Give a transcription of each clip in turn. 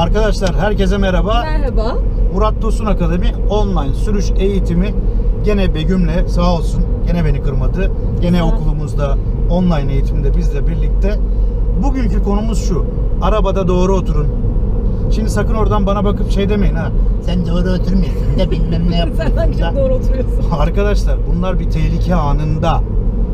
Arkadaşlar herkese merhaba. Merhaba. Murat Tosun Akademi online sürüş eğitimi gene Begüm'le sağ olsun gene beni kırmadı. Gene ol. okulumuzda online eğitimde bizle birlikte. Bugünkü konumuz şu. Arabada doğru oturun. Şimdi sakın oradan bana bakıp şey demeyin ha. Sen doğru oturmuyorsun da bilmem ne Sen yapıyorsun hangi da. doğru oturuyorsun? Arkadaşlar bunlar bir tehlike anında.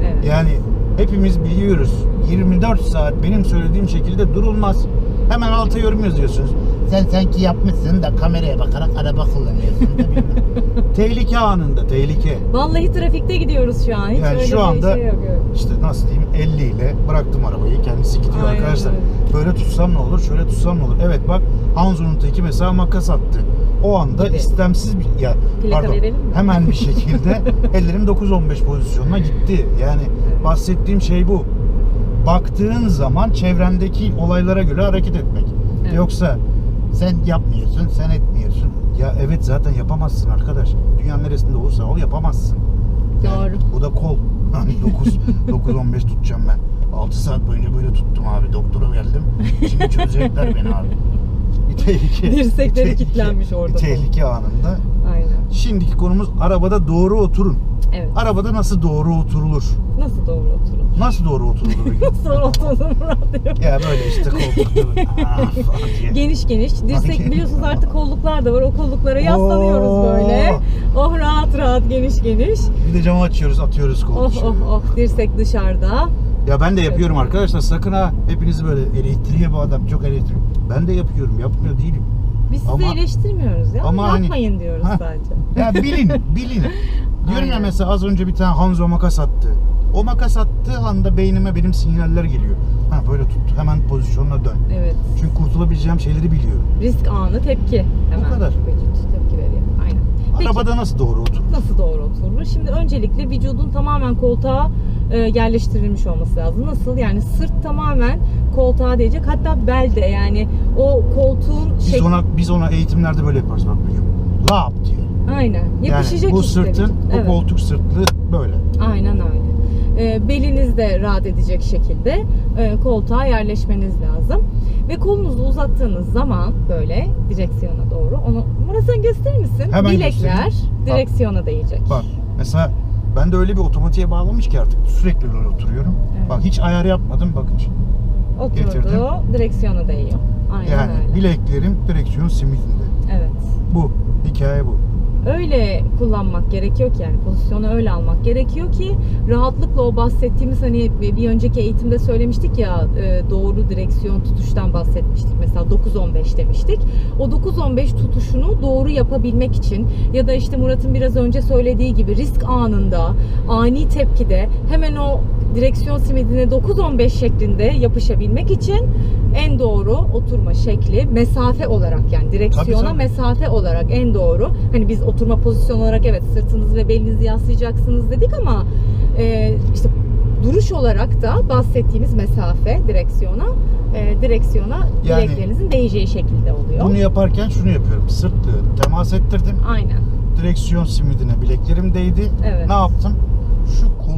Evet. Yani hepimiz biliyoruz. 24 saat benim söylediğim şekilde durulmaz. Hemen alta yorum yazıyorsunuz. Sen sanki yapmışsın da kameraya bakarak araba kullanıyorsun da bilmem. Tehlike anında tehlike. Vallahi trafikte gidiyoruz şu an. Hiç Yani öyle şu bir anda şey yok. evet. işte nasıl diyeyim 50 ile bıraktım arabayı kendisi gidiyor Aynen arkadaşlar. öyle. Böyle tutsam ne olur şöyle tutsam ne olur. Evet bak Hanzo'nun teki mesela makas attı. O anda Gibi. istemsiz bir ya Plaka pardon verelim mi? hemen bir şekilde ellerim 9-15 pozisyonuna gitti. Yani bahsettiğim şey bu. Baktığın zaman çevrendeki olaylara göre hareket etmek. Evet. Yoksa Sen yapmıyorsun, sen etmiyorsun. ya evet zaten yapamazsın arkadaş. Dünyanın neresinde olursa ol yapamazsın. Yani Doğru. bu da kol. Hani 9 9 15 tutacağım ben. 6 saat boyunca böyle tuttum abi. Doktora geldim. Şimdi çözecekler beni abi. Bir tehlike. Dirsekleri kilitlenmiş orada. Bir tehlike anında. Aynen. Şimdiki konumuz arabada doğru oturun. Evet. Arabada nasıl doğru oturulur? Nasıl doğru oturun? Nasıl doğru oturulur? Nasıl doğru oturun Murat diyor. ya böyle işte koltukta böyle. ah falan diye. Geniş geniş. Dirsek biliyorsunuz artık kolluklar da var. O kolluklara yaslanıyoruz Oo. böyle. Oh rahat rahat geniş geniş. Bir de camı açıyoruz atıyoruz kolu. Oh oh oh. Dirsek dışarıda. Ya ben de yapıyorum arkadaşlar. Sakın ha hepinizi böyle elektriğe bu adam çok elektrik. Ben de yapıyorum. Yapmıyor değilim. Biz sizi Ama- eleştirmiyoruz ya. ama hani- Yapmayın diyoruz Ha. sadece. Ya bilin, bilin. Diyorum ya mesela az önce bir tane Hanzo makas attı. O makas attığı anda beynime benim sinyaller geliyor. Ha böyle tut. Hemen pozisyonuna dön. Evet. Çünkü kurtulabileceğim şeyleri biliyorum. Risk anı tepki. Hemen kadar. Vücut tepki veriyor. Aynen. Peki, Arabada nasıl doğru otur? nasıl doğru oturulur? Şimdi öncelikle vücudun tamamen koltuğa e, yerleştirilmiş olması lazım. Nasıl? Yani sırt tamamen koltuğa değecek. Hatta bel de yani o koltuğun Biz şekli. ona biz ona eğitimlerde böyle yaparız bak biliyorum. Lap diyor. Aynen. Yapışacak yani bu işte sırtın, vücut. bu Evet. koltuk sırtlı böyle. Aynen öyle. E, beliniz de rahat edecek şekilde e, koltuğa yerleşmeniz lazım. Ve kolunuzu uzattığınız zaman böyle direksiyona doğru onu Murat sen gösterir misin? Hemen Bilekler göstereyim. Bak. direksiyona değecek. Bak mesela ben de öyle bir otomatiğe bağlamış ki artık sürekli böyle oturuyorum. Evet. Bak hiç ayar yapmadım bakın şimdi. Oturdu, getirdim. direksiyona değiyor. Aynen Yani öyle. bileklerim direksiyon simidinde. Evet. Bu. Hikaye bu. Öyle kullanmak gerekiyor ki yani pozisyonu öyle almak gerekiyor ki rahatlıkla o bahsettiğimiz hani bir önceki eğitimde söylemiştik ya e, doğru direksiyon tutuştan bahsetmiştik. Mesela 9-15 demiştik. O 9-15 tutuşunu doğru yapabilmek için ya da işte Murat'ın biraz önce söylediği gibi risk anında ani tepkide hemen o direksiyon simidine 9-15 şeklinde yapışabilmek için en doğru oturma şekli mesafe olarak yani direksiyona tabii. mesafe olarak en doğru. Hani biz oturma pozisyonu olarak evet sırtınızı ve belinizi yaslayacaksınız dedik ama e, işte duruş olarak da bahsettiğimiz mesafe direksiyona e, direksiyona Yani- bileklerinizin değeceği şekilde oluyor. Bunu yaparken şunu yapıyorum. Sırtlı temas ettirdim. Aynen. Direksiyon simidine bileklerim değdi. Evet. Ne yaptım?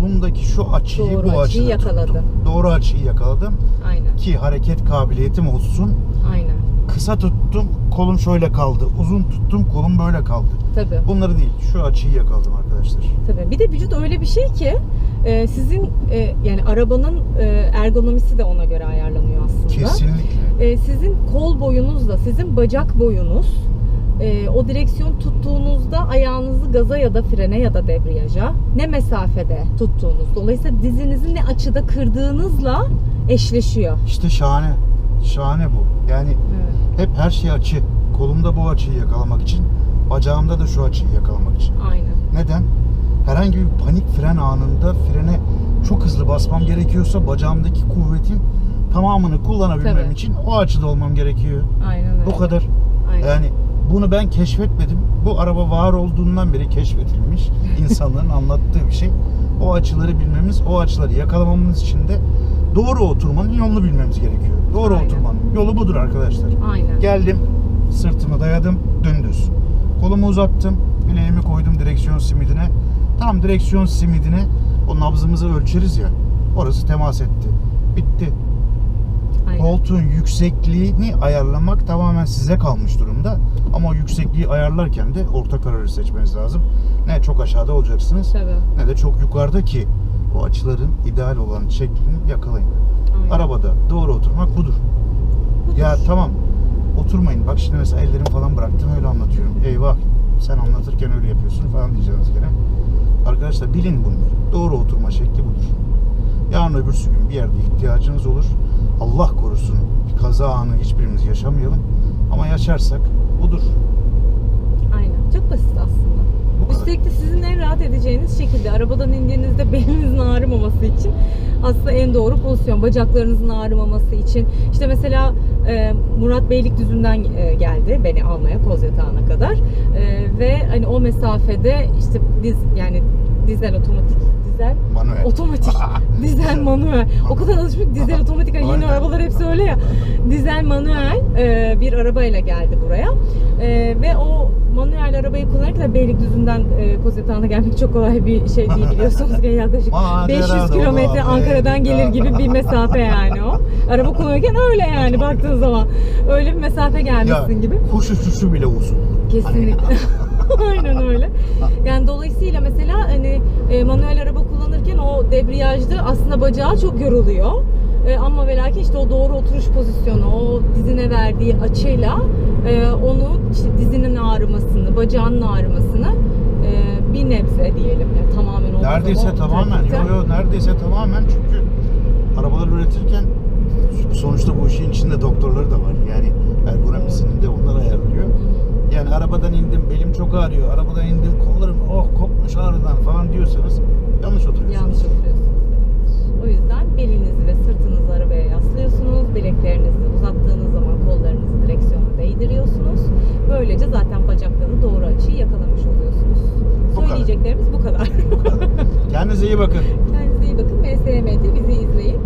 Kolumdaki şu açıyı Doğru bu açıyı açıda yakaladın. tuttum. Doğru açıyı yakaladım Aynen. ki hareket kabiliyetim olsun. Aynen. Kısa tuttum, kolum şöyle kaldı. Uzun tuttum, kolum böyle kaldı. Tabii. Bunları değil, şu açıyı yakaladım arkadaşlar. Tabii. Bir de vücut öyle bir şey ki e, sizin e, yani arabanın e, ergonomisi de ona göre ayarlanıyor aslında. Kesinlikle. E, sizin kol boyunuzla sizin bacak boyunuz e, o direksiyon tuttuğunuzda ayağınızı gaza ya da frene ya da debriyaja ne mesafede tuttuğunuz. Dolayısıyla dizinizi ne açıda kırdığınızla eşleşiyor. İşte şahane. Şahane bu. Yani Evet. hep her şey açı. Kolumda bu açıyı yakalamak için, bacağımda da şu açıyı yakalamak için. Aynen. Neden? Herhangi bir panik fren anında frene çok hızlı basmam gerekiyorsa bacağımdaki kuvvetin tamamını kullanabilmem Tabii. için o açıda olmam gerekiyor. Aynen öyle. Bu kadar. Aynen. Yani bunu ben keşfetmedim. Bu araba var olduğundan beri keşfedilmiş. insanların anlattığı bir şey. O açıları bilmemiz, o açıları yakalamamız için de doğru oturmanın yolunu bilmemiz gerekiyor. Doğru Aynen. oturmanın yolu budur arkadaşlar. Aynen. Geldim, sırtımı dayadım, dümdüz. Kolumu uzattım, bileğimi koydum direksiyon simidine. Tam direksiyon simidine o nabzımızı ölçeriz ya. Orası temas etti. Bitti. Aynen. Koltuğun yüksekliğini ayarlamak tamamen size kalmış durumda. Ama yüksekliği ayarlarken de orta kararı seçmeniz lazım. Ne çok aşağıda olacaksınız Tabii. ne de çok yukarıda ki o açıların ideal olan şeklini yakalayın. Aynen. Arabada doğru oturmak budur. Ya tamam oturmayın. Bak şimdi mesela ellerimi falan bıraktım öyle anlatıyorum. Eyvah sen anlatırken öyle yapıyorsun falan diyeceğiniz gene. Arkadaşlar bilin bunları. Doğru oturma şekli budur. Yarın öbürsü gün bir yerde ihtiyacınız olur. Allah korusun kaza anı hiçbirimiz yaşamayalım. Ama yaşarsak budur. Aynen. Çok basit aslında. Bu. Üstelik de sizin en rahat edeceğiniz şekilde arabadan indiğinizde belinizin ağrımaması için aslında en doğru pozisyon. Bacaklarınızın ağrımaması için. İşte mesela e, Murat Beylikdüzü'nden e, geldi beni almaya koz yatağına kadar. E, ve hani o mesafede işte diz yani dizel otomatik dizel Manuel. otomatik. Dizel manuel. O kadar alışmış dizel otomatik hani yeni arabalar hepsi öyle ya. Dizel manuel e, bir arabayla geldi buraya. E, ve o manuel arabayı kullanırken Beylikdüzü'nden e, Kozyatağı'na gelmek çok kolay bir şey değil biliyorsunuz ki. Yaklaşık Macera 500 dolu kilometre Ankara'dan gelir gibi bir mesafe yani o. Araba kullanırken öyle yani baktığın zaman. Öyle bir mesafe Ya gelmişsin gibi. kuş uçuşu bile uzun. Kesinlikle. Aynen öyle. Yani dolayısıyla mesela hani e, manuel araba debriyajda aslında bacağı çok yoruluyor. E, ama ve lakin işte o doğru oturuş pozisyonu, o dizine verdiği açıyla e, onu işte dizinin ağrımasını, bacağının ağrımasını e, bir nebze diyelim. Yani tamamen olmaz Neredeyse ama tamamen. trafikte- Yo, yo, neredeyse tamamen çünkü arabalar üretirken sonuçta bu işin içinde doktorları da var. Yani ergonomisini de onlar ayarlıyor. Yani arabadan indim belim çok ağrıyor. Arabadan indim kollarım oh kopmuş ağrıdan falan diyorsanız yanlış oturuyorsunuz. Yanlış oturuyorsunuz. O yüzden belinizi ve sırtınızı arabaya yaslıyorsunuz. Bileklerinizi uzattığınız zaman kollarınızı direksiyona değdiriyorsunuz. Böylece zaten bacakları doğru açıyı yakalamış oluyorsunuz. Bu kadar. Söyleyeceklerimiz bu kadar. Kendinize iyi bakın. Kendinize iyi bakın. MSM'de bizi izleyin.